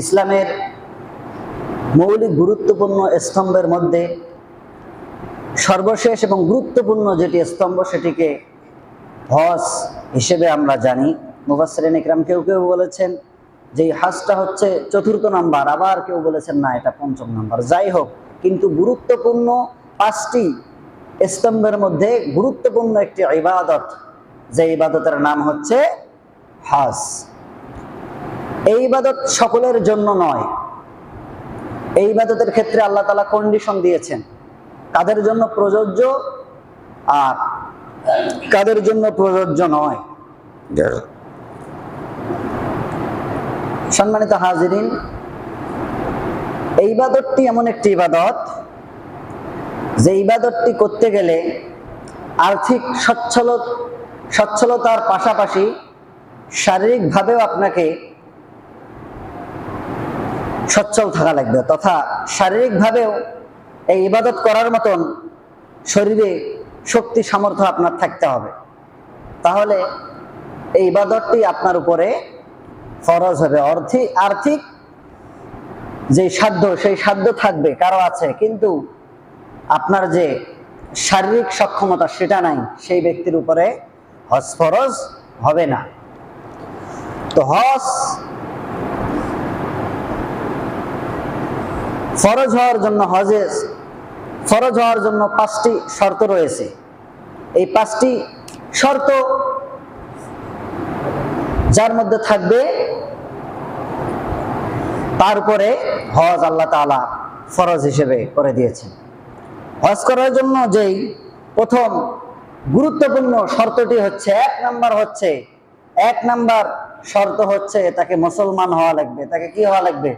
ইসলামের মৌলিক গুরুত্বপূর্ণ স্তম্ভের মধ্যে সর্বশেষ এবং গুরুত্বপূর্ণ যেটি স্তম্ভ সেটিকে হজ হিসেবে আমরা জানি। মুফাসরিন ইকরাম কেউ কেউ বলেছেন যে হাজটা হচ্ছে চতুর্থ নাম্বার, আবার কেউ বলেছেন না, এটা পঞ্চম নাম্বার। যাই হোক, কিন্তু গুরুত্বপূর্ণ পাঁচটি স্তম্ভের মধ্যে গুরুত্বপূর্ণ একটি ইবাদত, যে ইবাদতের নাম হচ্ছে হজ। এই ইবাদত সকলের জন্য নয়। এই ইবাদতের ক্ষেত্রে আল্লাহ তালা কন্ডিশন দিয়েছেন। কাদের জন্য প্রযোজ্য আর কাদের জন্য প্রযোজ্য নয়। সম্মানিত হাজিরিন এই ইবাদতটি এমন একটি ইবাদত যে ইবাদতটি করতে গেলে আর্থিক সচ্ছল সচ্ছলতার পাশাপাশি শারীরিকভাবেও আপনাকে সচ্ছল থাকা লাগবে তথা শারীরিকভাবেও এই ইবাদত করার মতন শরীরে শক্তি, সামর্থ্য আপনার থাকতে হবে। তাহলে এই ইবাদতটি আপনার উপরে ফরজ হবে। অর্থিক আর্থিক যে সাধ্য, সেই সাধ্য থাকবে, কারও আছে। কিন্তু আপনার যে শারীরিক সক্ষমতা, সেটা নাই। সেই ব্যক্তির উপরে হজ ফরজ হবে না। তো হজ ফরজ হওয়ার জন্য হজে ফরজ হওয়ার জন্য পাঁচটি শর্ত রয়েছে। এই পাঁচটি শর্ত যার মধ্যে থাকবে তারপরে হজ আল্লাহ তাআলা ফরজ হিসেবে করে দিয়েছেন। হজ করার জন্য যেই প্রথম গুরুত্বপূর্ণ শর্তটি হচ্ছে, এক নাম্বার হচ্ছে, এক নাম্বার শর্ত হচ্ছে, তাকে মুসলমান হওয়া লাগবে। তাকে কি হওয়া লাগবে?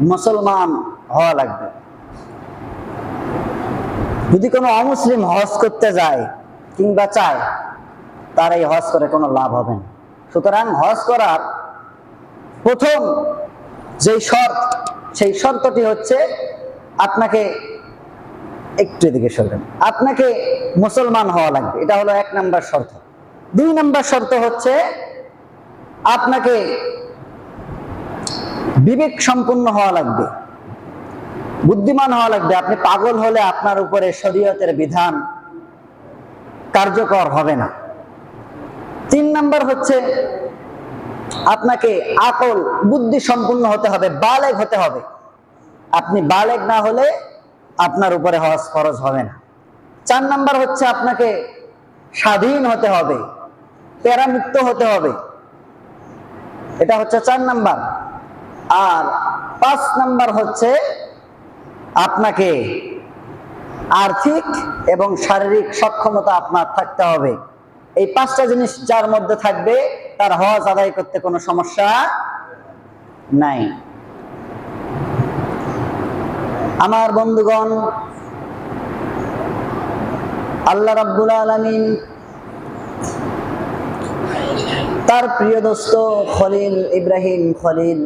মুসলমান হওয়া লাগবে। যদি কোনো অমুসলিম হজ করতে যায় কিংবা চায়, তার এই হজ করে কোনো লাভ হবে না। সুতরাং হজ করার প্রথম যেই শর্ত, সেই শর্তটি হচ্ছে আপনাকে একটু এদিকে সরবেন। আপনাকে মুসলমান হওয়া লাগবে। এটা হলো এক নাম্বার শর্ত। দুই নাম্বার শর্ত হচ্ছে আপনাকে বিবেক সম্পন্ন হওয়া লাগবে। বুদ্ধিমান হওয়া লাগবে। আপনি পাগল হলে আপনার উপরে শরীয়তের বিধান কার্যকর হবে না। তিন নাম্বার হচ্ছে আপনাকে আকল বুদ্ধি সম্পূর্ণ হতে হবে, বালেগ হতে হবে। আপনি বালেগ না হলে আপনার উপরে হজ খরচ হবে না। চার নাম্বার হচ্ছে আপনাকে স্বাধীন হতে হবে, প্যারামুক্ত হতে হবে। এটা হচ্ছে চার নাম্বার। আর পাঁচ নাম্বার হচ্ছে আপনাকে আর্থিক এবং শারীরিক সক্ষমতা আপনার থাকতে হবে। এই পাঁচটা জিনিস যার মধ্যে থাকবে, তার হজ আদায় করতে কোনো সমস্যা নাই। আমার বন্ধুগণ, আল্লাহ রাব্বুল আলামিন তার প্রিয় দোস্ত খলিল, ইব্রাহিম খলিল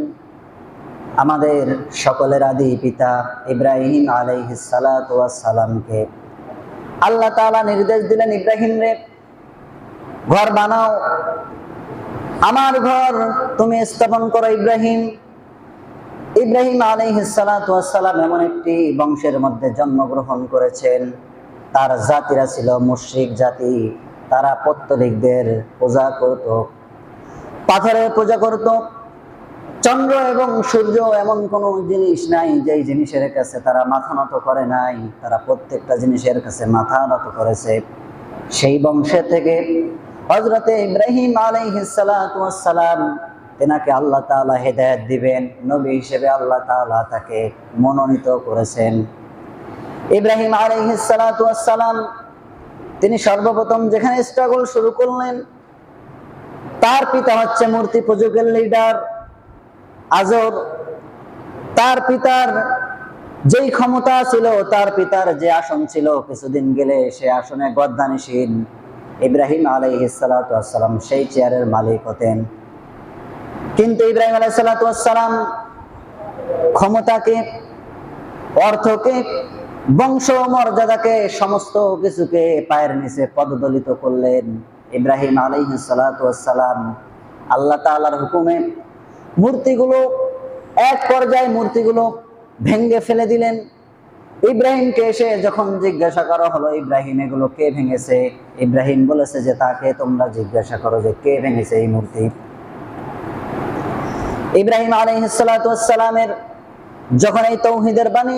আমাদের সকলের আদি পিতা ইব্রাহিম সালামকে। আল্লাহ তাআলা নির্দেশ দিলেন, ইব্রাহিম রে, ঘর বানাও। আমার ঘর তুমি স্থাপন করো, ইব্রাহিম। ইব্রাহিম আলাইহিসালাম এমন একটি বংশের মধ্যে জন্মগ্রহণ করেছেন। তার জাতিরা ছিল মুশ্রিক জাতি। তারা পত্তলিকদের পূজা করত, পাথরের পূজা করত। চন্দ্র এবং সূর্য এমন কোনো জিনিস নাই যেই জিনিসের কাছে তারা মাথা নত করে নাই। তারা প্রত্যেকটা জিনিসের কাছে মাথা নত করেছে। সেই বংশে থেকে হজরতে ইব্রাহিম আলাইহিসালাম তেনাকে আল্লাহ তাআলা হেদায়েত দিবেন। নবী হিসেবে আল্লাহ তাআলা তাকে মনোনীত করেছেন। ইব্রাহিম আলাইহিসালাম তিনি সর্বপ্রথম যেখানে স্ট্রাগল শুরু করলেন, তার পিতা হচ্ছে মূর্তি পূজকের লিডার আজর, তার পিতার যেই ক্ষমতা ছিল, তার পিতার যে আসন ছিল, কিছুদিন গেলে সে আসনে গদ্দানিসীন ইব্রাহিম আলাইহিসালাম সেই চেয়ারের মালিক হতেন। কিন্তু ইব্রাহিম আলাইসালাম ক্ষমতাকে, অর্থকে, বংশ মর্যাদাকে, সমস্ত কিছুকে পায়ের নিচে পদদলিত করলেন। ইব্রাহিম আলাইহিসালাম আল্লাহ তাআলার হুকুমে মূর্তিগুলো, এক পর্যায়ে মূর্তিগুলো ভেঙ্গে ফেলে দিলেন। ইব্রাহিমকে এসে যখন জিজ্ঞাসা করা হলো, ইব্রাহিম, এগুলো কে ভেঙেছে? ইব্রাহিম বলেছে যে, তাকে তোমরা জিজ্ঞাসা করো যে, কে ভেঙেছে এই মূর্তি? ইব্রাহিম আলহিসালামের যখন এই তৌহিদের বাণী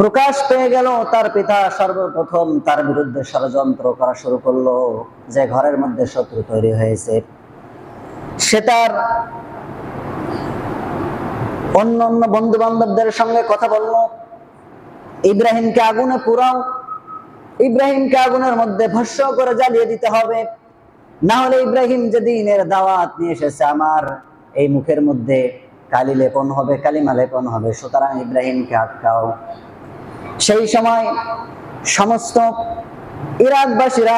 প্রকাশ পেয়ে গেল, তার পিতা সর্বপ্রথম তার বিরুদ্ধে ষড়যন্ত্র করা শুরু করল, যে ঘরের মধ্যে শত্রু তৈরি হয়েছে। সে তার অন্য অন্য বন্ধু বান্ধবদের সঙ্গে কথা বলল। ইব্রাহিমকে আগুনে পুরাও, ইব্রাহিমকে আগুনের মধ্যে ভস্য করে জ্বালিয়ে দিতে হবে। না হলে ইব্রাহিম যে দিনের দাওয়াত নিয়ে এসেছে, আমার এই মুখের মধ্যে কালি লেপন হবে, কালিমা লেপন হবে, সুতরাং ইব্রাহিমকে আটকাও। সেই সময় সমস্ত ইরাকবাসীরা,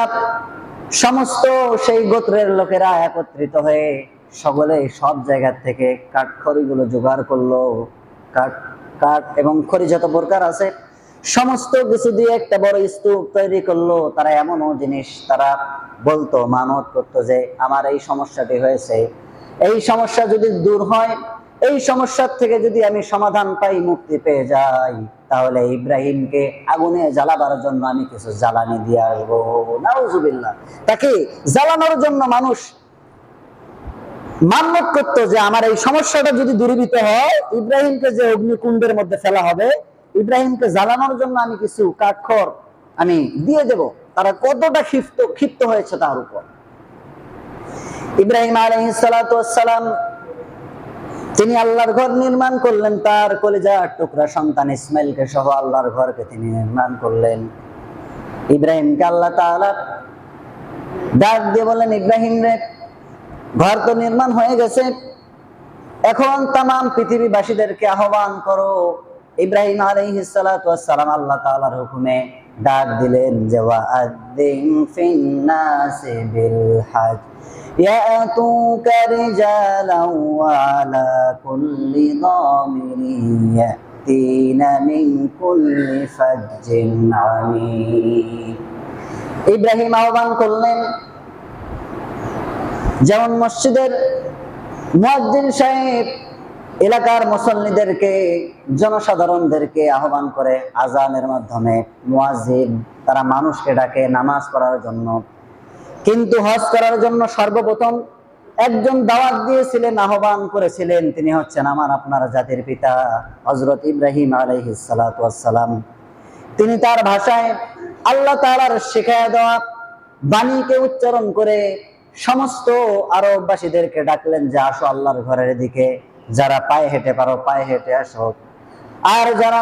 সমস্ত সেই গোত্রের লোকেরা একত্রিত হয়ে সকলে সব জায়গা থেকে কাঠ কাঠখড়িগুলো জোগাড় করল। কাঠ কাঠ এবং খড়ি যত প্রকার আছে, সমস্ত কিছু দিয়ে একটা বড় স্তূপ তৈরি করল। তারা এমনও জিনিস তারা বলতো, মানত করতো যে, আমার এই সমস্যাটি হয়েছে। এই সমস্যা যদি দূর হয়, এই সমস্যার থেকে যদি আমি সমাধান পাই, মুক্তি পেয়ে যাই, তাহলে ইব্রাহিমকে আগুনে জ্বালাবার জন্য আমি কিছু জ্বালানি দিয়ে আসব। নাউজুবিল্লাহ। তাকে জ্বালানোর জন্য মানুষ মান্যত করতো যে আমার এই সমস্যাটা যদি দূরীভূত হয়, ইব্রাহিমকে যে অগ্নিকুণ্ডের মধ্যে ফেলা হবে, ইব্রাহিমকে জ্বালানোর জন্য আমি কিছু কাঠখড় আমি দিয়ে দেব। তারা কতটা ক্ষিপ্ত ক্ষিপ্ত হয়েছে তার উপর। ইব্রাহিম আলহিসালাম তিনি আল্লাহর ঘর নির্মাণ করলেন, তার কলিজার টুকরা সন্তান ইসমাইলকে সহ আল্লাহর ঘরকে তিনি নির্মাণ করলেন। ইব্রাহিমকে আল্লাহ তাআলা ডাক দিয়ে বলেন ইব্রাহিম রে ঘর তো নির্মাণ হয়ে গেছে এখন তাম পৃথিবীবাসীদেরকে আহ্বান করো ইব্রাহিম আলাইহিসসালাম আল্লাহ তাআলার হুকুমে ডাক দিলেন যে ওয়াআদ্দিন ফিন্নাসি বিল হজ يأتوك رجالا وعلى كل ضامر يأتين من كل فج عميق ইব্রাহিম আহ্বান করলেন যেমন মসজিদের মুয়াজ্জিন সাহেব এলাকার মুসল্লিদেরকে, জনসাধারণদেরকে আহ্বান করে আজানের মাধ্যমে মুয়াজ্জিন তারা মানুষকে ডাকে নামাজ পড়ার জন্য। কিন্তু হজ করার জন্য সর্বপ্রথম একজন দাওয়াত দিয়েছিলেন, আহ্বান করেছিলেন, তিনি হচ্ছেন আমার আপনার জাতির পিতা হজরত ইব্রাহিম আলাইহিসালাম তিনি তার ভাষায় আল্লাহ তাআলার শেখায় দেওয়া বাণীকে উচ্চারণ করে সমস্ত আরববাসীদেরকে ডাকলেন যে আসো আল্লাহর ঘরের দিকে, যারা পায়ে হেঁটে পারো, পায়ে হেঁটে আসো। আর যারা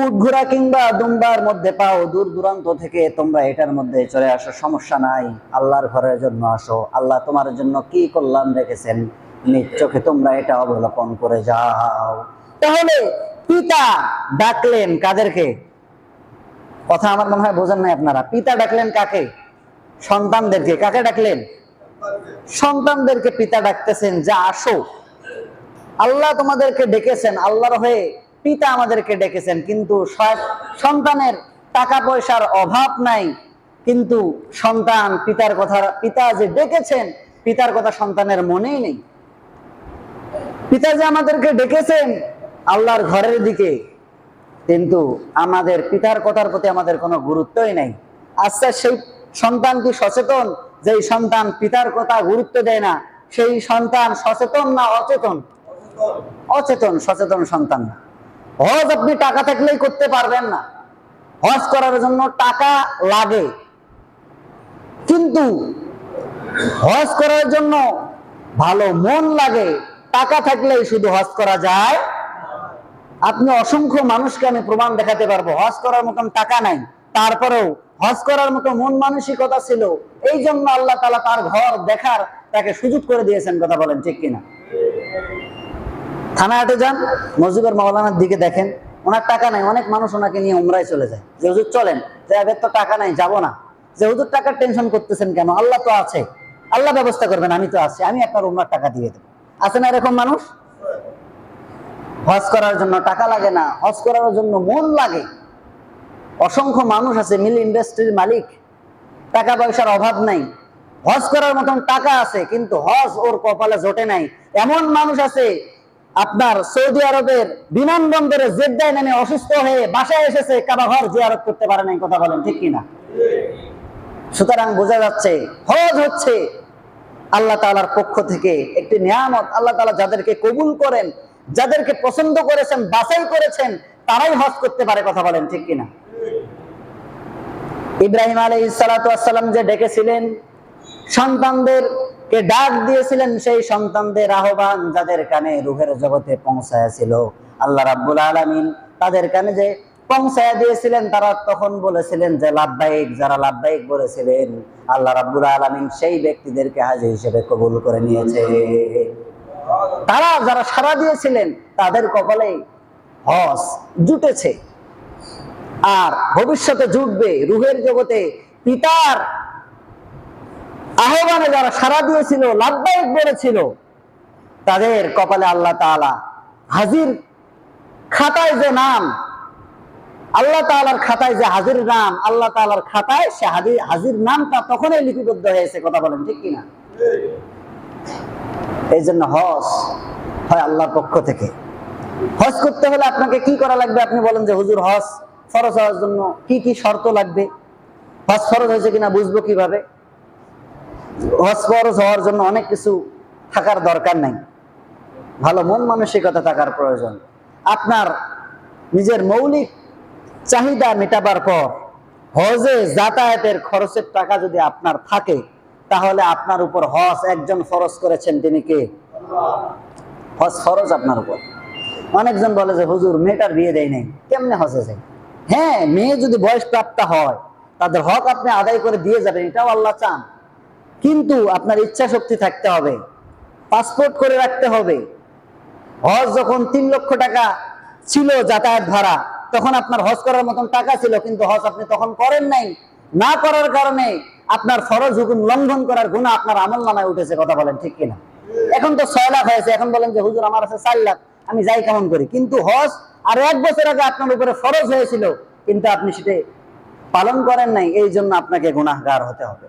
উট ঘোড়া কিংবা দুম্বার মধ্যে পাও, দূর দূরান্ত থেকে তোমরা এটার মধ্যে চলে আসো, সমস্যা নাই, আল্লাহর ঘরের জন্য আসো। আল্লাহ তোমার জন্য কি কল্যাণ রেখেছেন, নিজ চোখে তোমরা এটা অবলোকন করে যাও। তাহলে পিতা ডাকলেন কাদেরকে? কথা আমার মনে হয় বোঝেন নাই আপনারা। পিতা ডাকলেন কাকে? সন্তানদেরকে কাকে ডাকলেন? সন্তানদেরকে পিতা ডাকতেছেন, যা আসো। আল্লাহ তোমাদেরকে ডেকেছেন, আল্লাহর হয়ে পিতা আমাদেরকে ডেকেছেন, কিন্তু সন্তানের টাকা পয়সার অভাব নাই। কিন্তু সন্তান পিতার কথা, পিতা যে ডেকেছেন, পিতার কথা সন্তানের মনেই নেই। পিতা যে আমাদেরকে ডেকেছেন আল্লাহর ঘরের দিকে, কিন্তু আমাদের পিতার কথার প্রতি আমাদের কোনো গুরুত্বই নাই। আচ্ছা সেই সন্তান কি সচেতন যে সন্তান পিতার কথা গুরুত্ব দেয় না, সেই সন্তান সচেতন না অচেতন? অচেতন, সচেতন সন্তান না। হজ আপনি টাকা থাকলেই করতে পারবেন না। হজ করার জন্য টাকা লাগে। কিন্তু হজ করার জন্য ভালো মন লাগে। টাকা থাকলেই শুধু হজ করা যায়। আপনি অসংখ্য মানুষকে আমি প্রমাণ দেখাতে পারব। হজ করার মতন টাকা নাই। তারপরেও হজ করার মতো মন মানসিকতা ছিল। এই জন্য আল্লাহ তালা তার ঘর দেখার তাকে সুযোগ করে দিয়েছেন, কথা বলেন ঠিক কিনা? থানা হাটে যান মজিবুর মাওলানার দিকে দেখেন। ওনার টাকা নাই, অনেক মানুষ ওনাকে নিয়ে উমরায় চলে যায়। যে, হুজুর, চলেন। যে তো টাকা নাই, যাব না। যে, হুজুর, টাকার টেনশন করতেছেন কেন? আল্লাহ তো আছে। আল্লাহ ব্যবস্থা করবেন, আমি তো আছি। আমি আপনার উমরার টাকা দিয়ে দেবো। আছে না এরকম মানুষ? হজ করার জন্য টাকা লাগে না। হজ করার জন্য মন লাগে। অসংখ্য মানুষ আছে, মিল ইন্ডাস্ট্রির মালিক। টাকা পয়সার অভাব নাই। হজ করার মতন টাকা আছে, কিন্তু হজ ওর কপালে জোটে নাই। এমন মানুষ আছে, আপনার সৌদি আরবের বিমানবন্দরে জেদ্দায় নেমে অসুস্থ হয়ে বাসায় এসেছে, কাবা ঘর জিয়ারত করতে পারে নাই, কথা বলেন, ঠিক কিনা? সুতরাং বোঝা যাচ্ছে, হজ হচ্ছে আল্লাহ তাআলার পক্ষ থেকে একটি নিয়ামত। আল্লাহ তাআলা যাদেরকে কবুল করেন, যাদেরকে পছন্দ করেছেন, বাছাই করেছেন, তারাই হজ করতে পারে, কথা বলেন, ঠিক কিনা? ইব্রাহিম আলী সালাম যে ডেকেছিলেন সন্তানদের কে ডাক দিয়েছিলেন, সেই সন্তানদের আহ্বান যাদের কানে রুহের জগতে পৌঁছায়াছিল আল্লাহ রাব্বুল আলামিন তাদের কানে যে পৌঁছায়া দিয়েছিলেন, তারা তখন বলেছিলেন যে, লাভবাহিক, যারা লাভবাহিক বলেছিলেন, আল্লাহ রাব্বুল আলামিন সেই ব্যক্তিদেরকে হাজির হিসেবে কবুল করে নিয়েছে। তারা যারা সাড়া দিয়েছিলেন, তাদের কপালে হজ জুটেছে। আর ভবিষ্যতে জুটবে রুহের জগতে পিতার আহ্বানে যারা সারা দিয়েছিল লাভবাহিক বলেছিল, তাদের কপালে আল্লাহ তাআলা হাজির খাতায় যে নাম, আল্লাহ তাআলার খাতায় যে হাজির নাম, আল্লাহ তাআলার খাতায় সে হাজির হাজির নামটা তখনই লিপিবদ্ধ হয়েছে, কথা বলেন ঠিক কিনা? এই জন্য হস হয় আল্লাহর পক্ষ থেকে। হজ করতে হলে আপনাকে কি করা লাগবে? আপনি বলেন যে, হুজুর, হজ ফরজ হওয়ার জন্য কি কি শর্ত লাগবে? হজ ফরজ হয়েছে কিনা বুঝব কীভাবে? হজ ফরজ হওয়ার জন্য অনেক কিছু থাকার দরকার নাই। ভালো মন মানসিকতা থাকার প্রয়োজন। আপনার নিজের মৌলিক চাহিদা মেটাবার পর হজে যাতায়াতের খরচের টাকা যদি আপনার থাকে, তাহলে আপনার উপর হজ একজন ফরজ করেছেন তিনি কে? হজ ফরজ আপনার উপর। অনেকজন বলে যে, হুজুর, মেয়েটার বিয়ে দেয় নাই। কেমনে হজে যায়? হ্যাঁ মেয়ে যদি বয়স প্রাপ্তা হয়, তাদের হক আপনি আদায় করে দিয়ে যাবেন, এটাও আল্লাহ চান। কিন্তু আপনার ইচ্ছা শক্তি থাকতে হবে, পাসপোর্ট করে রাখতে হবে। হজ যখন তিন লক্ষ টাকা ছিল যাতায়াত ভাড়া, তখন আপনার হজ করার মতন টাকা ছিল, কিন্তু হজ আপনি তখন করেন নাই। না করার কারণে আপনার ফরজ হুকুম লঙ্ঘন করার গুণা আপনার আমল নামায় উঠেছে, কথা বলেন ঠিক কিনা? এখন তো ছয় লাখ হয়েছে, এখন বলেন যে, হুজুর, আমার আছে চার লাখ, আমি যাই কেমন করি? কিন্তু হজ আর এক বছর আগে আপনার উপরে ফরজ হয়েছিল, কিন্তু আপনি সেটা পালন করেন নাই, এই জন্য আপনাকে গুণাহার হতে হবে।